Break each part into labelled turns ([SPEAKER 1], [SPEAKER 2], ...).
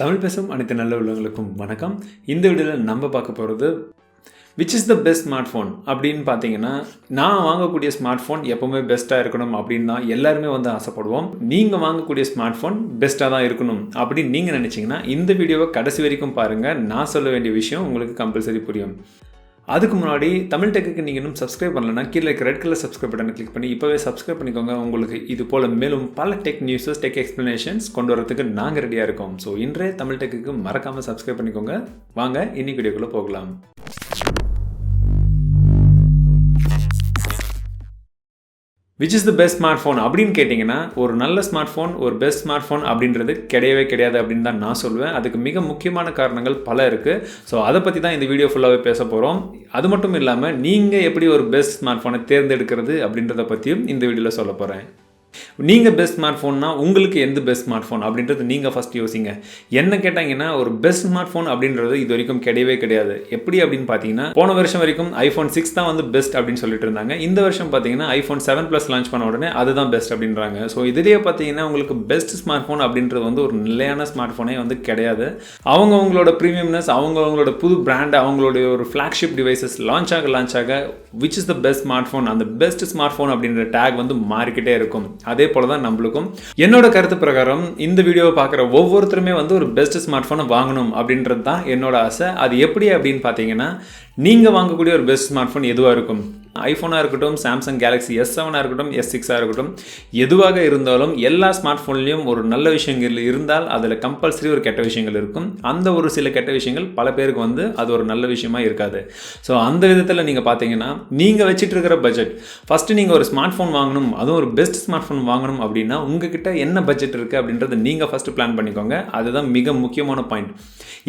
[SPEAKER 1] தமிழ் பேசும் அனைத்து நல்ல உள்ளவங்களுக்கும் வணக்கம். இந்த வீடியோவில் நம்ம பார்க்க போகிறது which is the best smartphone அப்படின்னு பார்த்தீங்கன்னா நான் வாங்கக்கூடிய ஸ்மார்ட் ஃபோன் எப்போவுமே பெஸ்ட்டாக இருக்கணும் அப்படின்னு தான் எல்லாருமே வந்து ஆசைப்படுவோம். நீங்கள் வாங்கக்கூடிய ஸ்மார்ட் ஃபோன் பெஸ்ட்டாக தான் இருக்கணும் அப்படின்னு நீங்கள் நினச்சிங்கன்னா இந்த வீடியோவை கடைசி வரைக்கும் பாருங்கள் நான் சொல்ல வேண்டிய விஷயம் உங்களுக்கு கம்பல்சரி புரியும். அதுக்கு முன்னாடி தமிழ் டெக்குக்கு நீங்கள் இன்னும் சப்ஸ்கிரைப் பண்ணலன்னா கீழே இருக்க ரெட் கலர் சப்ஸ்கிரைப் பட்டனை கிளிக் பண்ணி இப்போவே சப்ஸ்கிரைப் பண்ணிக்கோங்க. உங்களுக்கு இது போல் மேலும் பல டெக் நியூஸஸ் டெக் எக்ஸ்ப்ளனேஷன்ஸ் கொண்டு வரதுக்கு நாங்கள் ரெடியாக இருக்கோம். ஸோ இன்றைய தமிழ் டெக்குக்கு மறக்காமல் சப்ஸ்கிரைப் பண்ணிக்கோங்க. வாங்க இன்னைக்கு வீடியோக்குள்ளே போகலாம். Which is the best smartphone அப்படின்னு கேட்டிங்கன்னா ஒரு நல்ல ஸ்மார்ட் ஃபோன் ஒரு பெஸ்ட் ஸ்மார்ட் ஃபோன் அப்படின்றது கிடையவே கிடையாது அப்படின்னு தான் நான் சொல்லுவேன் அதுக்கு மிக முக்கியமான காரணங்கள் பல இருக்குது ஸோ அதை பற்றி தான் இந்த வீடியோ ஃபுல்லாகவே பேச போகிறோம் அது மட்டும் இல்லாமல் நீங்கள் எப்படி ஒரு பெஸ்ட் ஸ்மார்ட் ஃபோனை தேர்ந்தெடுக்கிறது அப்படின்றத பற்றியும் இந்த வீடியோவில் சொல்ல போகிறேன் நீங்கள் பெஸ்ட் ஸ்மார்ட் ஃபோன்னா உங்களுக்கு எந்த பெஸ்ட் ஸ்மார்ட் ஃபோன் அப்படின்றது நீங்கள் ஃபஸ்ட் யோசிங்க. என்ன கேட்டாங்கன்னா ஒரு பெஸ்ட் ஸ்மார்ட் ஃபோன் அப்படின்றது இது வரைக்கும் கிடையவே கிடையாது. எப்படி அப்படின்னு பார்த்தீங்கன்னா போன வருஷம் வரைக்கும் ஐஃபோன் சிக்ஸ் தான் வந்து பெஸ்ட் அப்படின்னு சொல்லிட்டு இருந்தாங்க. இந்த வருஷம் பார்த்தீங்கன்னா ஐஃபோன் செவன் ப்ளஸ் லான்ச் பண்ண உடனே அதுதான் பெஸ்ட் அப்படின்றாங்க. ஸோ இதுலேயே பார்த்தீங்கன்னா உங்களுக்கு பெஸ்ட் ஸ்மார்ட் ஃபோன் அப்படின்றது வந்து ஒரு நிலையான ஸ்மார்ட் ஃபோனே வந்து கிடையாது. அவங்க அவங்களோட ப்ரீமியம்னஸ் அவங்க அவங்களோட புது பிராண்ட் அவங்களுடைய ஒரு ஃப்ளாக்ஷிப் டிவைசஸ் லான்ச் ஆக லான்ச் ஆக which is the best smartphone அந்த பெஸ்ட் ஸ்மார்ட் ஃபோன் அப்படின்ற டேக் வந்து மாறிக்கிட்டே இருக்கும். அதே போல தான் நம்மளுக்கும். என்னோட கருத்து பிரகாரம் இந்த வீடியோவை பார்க்குற ஒவ்வொருத்தருமே வந்து ஒரு பெஸ்ட் ஸ்மார்ட் ஃபோனை வாங்கணும் அப்படின்றது தான் என்னோட ஆசை. அது எப்படி அப்படின்னு பார்த்தீங்கன்னா நீங்கள் வாங்கக்கூடிய ஒரு பெஸ்ட் ஸ்மார்ட் ஃபோன் எதுவாக இருக்கும்? ஐஃபோனாக இருக்கட்டும் சாம்சங் கேலக்ஸி எஸ் செவனாக இருக்கட்டும் எஸ் சிக்ஸாக இருக்கட்டும் எதுவாக இருந்தாலும் எல்லா ஸ்மார்ட் ஃபோன்லேயும் ஒரு நல்ல விஷயங்கள் இருந்தால் அதில் கம்பல்சரி ஒரு கெட்ட விஷயங்கள் இருக்கும். அந்த ஒரு சில கெட்ட விஷயங்கள் பல பேருக்கு வந்து அது ஒரு நல்ல விஷயமா இருக்காது. ஸோ அந்த விதத்தில் நீங்கள் பார்த்தீங்கன்னா நீங்கள் வச்சுட்டு இருக்கிற பட்ஜெட் ஃபஸ்ட்டு நீங்கள் ஒரு ஸ்மார்ட் ஃபோன் வாங்கணும் அதுவும் ஒரு பெஸ்ட் ஸ்மார்ட் ஃபோன் வாங்கணும் அப்படின்னா உங்ககிட்ட என்ன பட்ஜெட் இருக்குது அப்படின்றத நீங்கள் ஃபஸ்ட்டு பிளான் பண்ணிக்கோங்க. அதுதான் மிக முக்கியமான பாயிண்ட்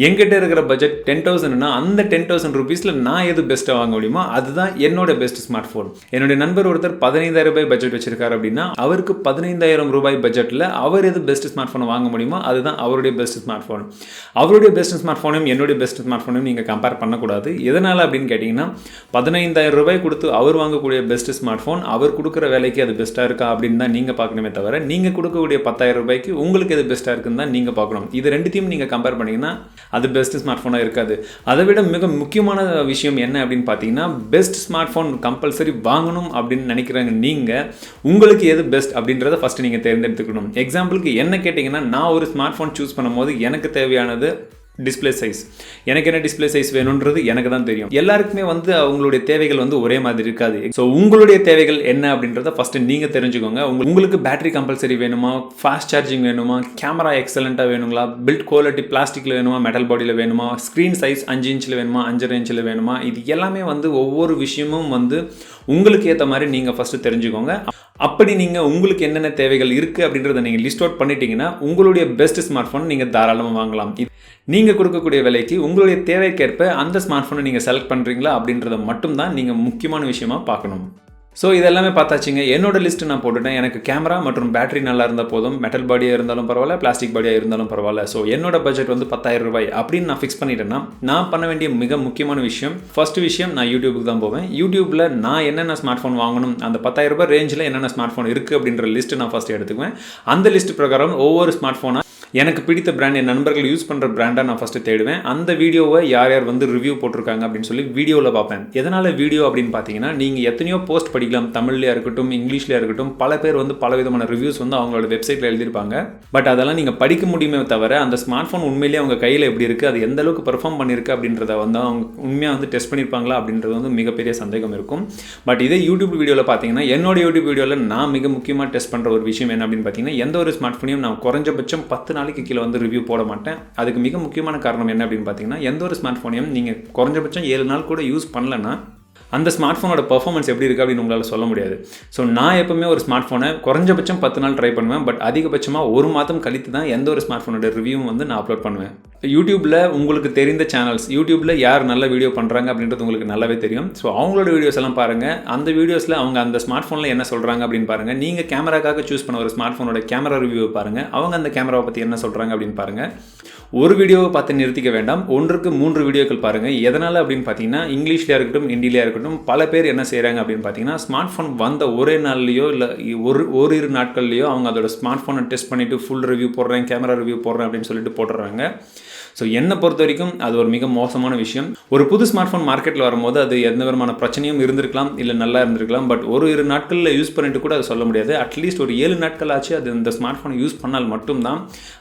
[SPEAKER 1] எங்கிட்ட இருக்கிற பட்ஜெட் டென் தௌசண்ட்னா அந்த டென் தௌசண்ட் ருபீஸில் நான் எது பெஸ்ட்டாக வாங்க முடியுமோ அதுதான் என்னோட பெஸ்ட் ஸ்மார்ட் ஃபோன் என்னுடைய நண்பர் ஒருத்தர் பதினைந்தாயிரம் ரூபாய் பட்ஜெட் வச்சிருக்காரு அப்படின்னா அவருக்கு பதினைந்தாயிரம் ரூபாய் பட்ஜெட்டில் அவர் எது பெஸ்ட் ஸ்மார்ட் ஃபோனை வாங்க முடியுமோ அதுதான் அவருடைய பெஸ்ட் ஸ்மார்ட் ஃபோன் அவருடைய பெஸ்ட் ஸ்மார்ட் ஃபோனையும் என்னுடைய பெஸ்ட் ஸ்மார்ட் ஃபோனையும் நீங்கள் கம்பேர் பண்ணக்கூடாது. எதனால் அப்படின்னு கேட்டிங்கன்னா பதினைந்தாயிரம் ரூபாய் கொடுத்து அவர் வாங்கக்கூடிய பெஸ்ட் ஸ்மார்ட் ஃபோன் அவர் கொடுக்குற வேலைக்கு அது பெஸ்ட்டாக இருக்கா அப்படின்னு தான் நீங்கள் பார்க்கணுமே தவிர நீங்கள் கொடுக்கக்கூடிய பத்தாயிரம் ரூபாய்க்கு உங்களுக்கு எது பெஸ்ட்டாக இருக்குன்னு தான் நீங்கள் பார்க்கணும். இது ரெண்டுத்தையும் நீங்கள் கம்பேர் பண்ணிங்கன்னா அது பெஸ்ட் ஸ்மார்ட் ஃபோனாக இருக்காது. அதை விட மிக முக்கியமான விஷயம் என்ன அப்படின்னு பார்த்தீங்கன்னா பெஸ்ட் ஸ்மார்ட் ஃபோன் கம்பல்சரி வாங்கணும் அப்படின்னு நினைக்கிறாங்க நீங்கள் உங்களுக்கு எது பெஸ்ட் அப்படின்றத ஃபஸ்ட்டு நீங்கள் தேர்ந்தெடுத்துக்கணும். எக்ஸாம்பிளுக்கு என்ன கேட்டிங்கன்னா நான் ஒரு ஸ்மார்ட் ஃபோன் சூஸ் பண்ணும்போது எனக்கு தேவையானது டிஸ்பிளே சைஸ் எனக்கு என்ன டிஸ்பிளே சைஸ் வேணுன்றது எனக்கு தான் தெரியும். எல்லாருக்குமே வந்து அவங்களுடைய தேவைகள் வந்து ஒரே மாதிரி இருக்காது. ஸோ உங்களுடைய தேவைகள் என்ன அப்படின்றத ஃபஸ்ட்டு நீங்கள் தெரிஞ்சுக்கோங்க. உங்களுக்கு பேட்டரி கம்பல்சரி வேணுமா? ஃபாஸ்ட் சார்ஜிங் வேணுமா? கேமரா எக்ஸலண்ட்டாக வேணுங்களா? பில்ட் குவாலிட்டி பிளாஸ்டிக்கில் வேணுமா? மெட்டல் பாடியில் வேணுமா? ஸ்க்ரீன் சைஸ் அஞ்சு இன்ச்சில் வேணுமா? அஞ்சரை இன்ச்சில் வேணுமா? இது எல்லாமே வந்து ஒவ்வொரு விஷயமும் வந்து உங்களுக்கு ஏற்ற மாதிரி நீங்கள் ஃபஸ்ட்டு தெரிஞ்சுக்கோங்க. அப்படி நீங்கள் உங்களுக்கு என்னென்ன தேவைகள் இருக்குது அப்படின்றத நீங்கள் லிஸ்ட் அவுட் பண்ணிட்டீங்கன்னா உங்களுடைய பெஸ்ட் ஸ்மார்ட் ஃபோன் நீங்கள் தாராளமாக வாங்கலாம் நீங்கள் கொடுக்கக்கூடிய விலைக்கு உங்களுடைய தேவைக்கேற்ப அந்த ஸ்மார்ட் ஃபோனை நீங்கள் செலக்ட் பண்ணுறீங்களா அப்படின்றத மட்டும்தான் நீங்கள் முக்கியமான விஷயமா பார்க்கணும். ஸோ இதெல்லாமே பார்த்தாச்சுங்க. என்னோட லிஸ்ட்டு நான் போட்டுட்டேன். எனக்கு கேமரா மற்றும் பேட்டரி நல்லா இருந்தால் போதும். மெட்டல் பாடியாக இருந்தாலும் பரவாயில்ல பிளாஸ்டிக் பாடியாக இருந்தாலும் பரவாயில்ல. ஸோ என்னோட பட்ஜெட் வந்து பத்தாயிரம் ரூபாய் அப்படின்னு நான் ஃபிக்ஸ் பண்ணிட்டேன்னா நான் பண்ண வேண்டிய மிக முக்கியமான விஷயம் ஃபர்ஸ்ட் விஷயம் நான் யூடியூபுக்கு தான் போவேன். யூடியூப்பில் நான் என்னென்ன ஸ்மார்ட் ஃபோன் வாங்கணும் அந்த பத்தாயிரம் ரூபாய் ரேஞ்சில் என்னென்ன ஸ்மார்ட் ஃபோன் இருக்குது அப்படின்ற லிஸ்ட்டு நான் ஃபஸ்ட்டு எடுத்துக்குவேன். அந்த லிஸ்ட் பிரகாரம் ஒவ்வொரு ஸ்மார்ட் ஃபோனாக எனக்கு பிடித்த பிராண்ட் என் நண்பர்கள் யூஸ் பண்ணுற பிராண்டாக நான் ஃபஸ்ட்டு தேடுவேன். அந்த வீடியோவை யார் யார் வந்து ரிவ்யூ போட்டிருக்காங்க அப்படின்னு சொல்லி வீடியோவில் பார்ப்பேன். எதனால் வீடியோ அப்படின்னு பார்த்தீங்கன்னா நீங்கள் எத்தனையோ போஸ்ட் படிக்கலாம். தமிழ்லையாக இருக்கட்டும் இங்கிலீஷ்லையாக இருக்கட்டும் பல பேர் வந்து பல விதமான ரிவ்யூஸ் வந்து அவங்களோட வெப்சைட்டில் எழுதியிருப்பாங்க. பட் அதெல்லாம் நீங்கள் படிக்க முடியுமே தவிர அந்த ஸ்மார்ட் ஃபோன் உண்மையிலேயே அவங்க கையில் எப்படி இருக்குது அது எந்த அளவுக்கு பெர்ஃபார்ம் பண்ணியிருக்கு அப்படின்றத வந்து அவங்க உண்மையாக வந்து டெஸ்ட் பண்ணியிருப்பாங்களா அப்படின்றது வந்து மிகப்பெரிய சந்தேகம் இருக்கும். பட் இதே யூடியூப் வீடியோவில் பார்த்தீங்கன்னா என்னோட யூடியூப் வீடியோவில் நான் மிக முக்கியமாக டெஸ்ட் பண்ணுற ஒரு விஷயம் என்ன அப்படின்னு பார்த்தீங்கன்னா எந்த ஒரு ஸ்மார்ட் ஃபோனையும் நான் குறைஞ்சபட்சம் பத்து நாளைக்கு கீழே வந்து ரிவ்யூ போட மாட்டேன். அதுக்கு மிக முக்கியமான காரணம் என்ன அப்படின்னு பார்த்தீங்கன்னா எந்த ஒரு ஸ்மார்ட் ஃபோனையும் நீங்கள் குறைஞ்சபட்சம் ஏழு நாள் கூட யூஸ் பண்ணலன்னா அந்த ஸ்மார்ட் ஃபோனோட பர்ஃபார்மன்ஸ் எப்படி இருக்குது அப்படின்னு உங்களால் சொல்ல முடியாது. ஸோ நான் எப்போவுமே ஒரு ஸ்மார்ட் ஃபோனை குறைஞ்சபட்சம் பத்து நாள் ட்ரை பண்ணுவேன். பட் அதிகபட்சமாக ஒரு மாதம் கழித்து தான் எந்த ஒரு ஸ்மார்ட் ஃபோனோட ரிவ்யூவும் வந்து நான் அப்லோட் பண்ணுவேன். யூடியூப்பில் உங்களுக்கு தெரிந்த சேனல்ஸ் யூடியூப்பில் யார் நல்ல வீடியோ பண்ணுறாங்க அப்படின்றது உங்களுக்கு நல்லாவே தெரியும். ஸோ அவங்களோட வீடியோஸ் எல்லாம் பாருங்கள் அந்த வீடியோஸில் அவங்க அந்த ஸ்மார்ட் ஃபோனில் என்ன சொல்கிறாங்க அப்படின்னு பாருங்கள் நீங்கள் கேமராக்காக சூஸ் பண்ண ஒரு ஸ்மார்ட் ஃபோனோட கேமரா ரிவ்யூவை பாருங்கள் அவங்க அந்த கேமராவை பற்றி என்ன சொல்கிறாங்க அப்படின்னு பாருங்கள் ஒரு வீடியோவை பார்த்து நிறுத்திக்க வேண்டாம். ஒன்றுக்கு மூன்று வீடியோக்கள் பாருங்கள் எதனால் அப்படின்னு பார்த்தீங்கன்னா இங்கிலீஷ்லையாக இருக்கட்டும் ஹிந்திலையாக இருக்கட்டும் இருக்கட்டும் பல பேர் என்ன செய்கிறாங்க அப்படின்னு பார்த்தீங்கன்னா ஸ்மார்ட் ஃபோன் வந்த ஒரே நாள்லையோ இல்லை ஒரு ஓரிரு நாட்கள்லையோ அவங்க அதோட ஸ்மார்ட் ஃபோனை டெஸ்ட் பண்ணிவிட்டு ஃபுல் ரிவ்யூ போடுறேன் கேமரா ரிவ்யூ போடுறேன் அப்படின்னு சொல்லிட்டு போட்டுறாங்க. ஸோ என்னை பொறுத்த வரைக்கும் அது ஒரு மிக மோசமான விஷயம். ஒரு புது ஸ்மார்ட் ஃபோன் மார்க்கெட்டில் வரும்போது அது எந்த விதமான பிரச்சனையும் இருந்திருக்கலாம் இல்லை நல்லா இருந்திருக்கலாம் பட் ஒரு இரு நாட்களில் யூஸ் பண்ணிட்டு கூட அதை சொல்ல முடியாது. அட்லீஸ்ட் ஒரு ஏழு நாட்கள் ஆச்சு அது இந்த ஸ்மார்ட் ஃபோனை யூஸ் பண்ணால் மட்டும்தான்.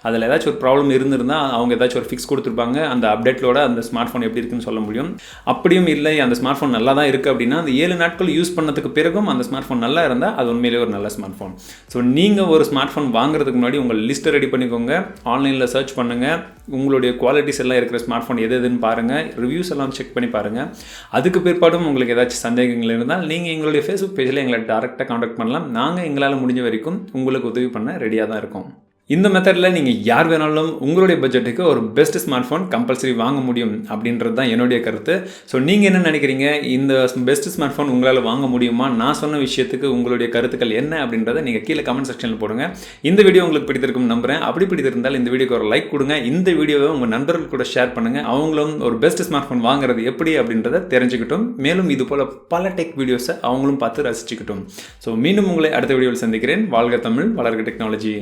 [SPEAKER 1] அதில் ஏதாச்சும் ஒரு ப்ராப்ளம் இருந்திருந்தால் அவங்க ஏதாச்சும் ஒரு ஃபிக்ஸ் கொடுத்துருப்பாங்க. அந்த அப்டேட்டோட அந்த ஸ்மார்ட் ஃபோன் எப்படி இருக்குன்னு சொல்ல முடியும். அப்படியும் இல்லை அந்த ஸ்மார்ட் ஃபோன் நல்லா தான் இருக்குது அப்படின்னா அந்த ஏழு நாட்கள் யூஸ் பண்ணதுக்கு பிறகும் அந்த ஸ்மார்ட் ஃபோன் நல்லா இருந்தால் அது உண்மையிலேயே ஒரு நல்ல ஸ்மார்ட் ஃபோன் ஸோ நீங்கள் ஒரு ஸ்மார்ட் ஃபோன் வாங்குறதுக்கு முன்னாடி உங்கள் லிஸ்ட்டை ரெடி பண்ணிக்கோங்க. ஆன்லைனில் சர்ச் பண்ணுங்கள் உங்களுடைய குவாலிட்டிஸ் எல்லாம் இருக்கிற ஸ்மார்ட் ஃபோன் எது எதுன்னு பாருங்கள் ரிவ்யூஸ் எல்லாம் செக் பண்ணி பாருங்கள் அதுக்கு பிற்பாடும் உங்களுக்கு ஏதாச்சும் சந்தேகங்கள் இருந்தால் நீங்கள் எங்களுடைய ஃபேஸ்புக் பேஜில் எங்களை டேரெக்டாக காண்டாக்ட் பண்ணலாம். நாங்கள் எங்களால் முடிஞ்ச வரைக்கும் உங்களுக்கு உதவி பண்ண ரெடியாக தான் இருக்கோம். இந்த மெத்தடில் நீங்கள் யார் வேணாலும் உங்களுடைய பட்ஜெட்டுக்கு ஒரு பெஸ்ட் ஸ்மார்ட் ஃபோன் கம்பல்சரி வாங்க முடியும் அப்படின்றது தான் என்னுடைய கருத்து. ஸோ நீங்கள் என்ன நினைக்கிறீங்க? இந்த பெஸ்ட் ஸ்மார்ட் ஃபோன் உங்களால் வாங்க முடியுமா? நான் சொன்ன விஷயத்துக்கு உங்களுடைய கருத்துக்கள் என்ன அப்படின்றத நீங்கள் கீழே கமெண்ட் செக்ஷனில் போடுங்க. இந்த வீடியோ உங்களுக்கு பிடித்திருக்கும் நம்புகிறேன் அப்படி பிடித்திருந்தால் இந்த வீடியோக்கு ஒரு லைக் கொடுங்க. இந்த வீடியோவை உங்கள் நண்பர்கள் கூட ஷேர் பண்ணுங்கள் அவங்களும் ஒரு பெஸ்ட் ஸ்மார்ட் ஃபோன் வாங்குறது எப்படி அப்படின்றத தெரிஞ்சுக்கிட்டும். மேலும் இது போல் பல டெக் வீடியோஸை அவங்களும் பார்த்து ரசிச்சுக்கிட்டும். ஸோ மீண்டும் உங்களை அடுத்த வீடியோவில் சந்திக்கிறேன். வாழ்க தமிழ் வளர்க டெக்னாலஜி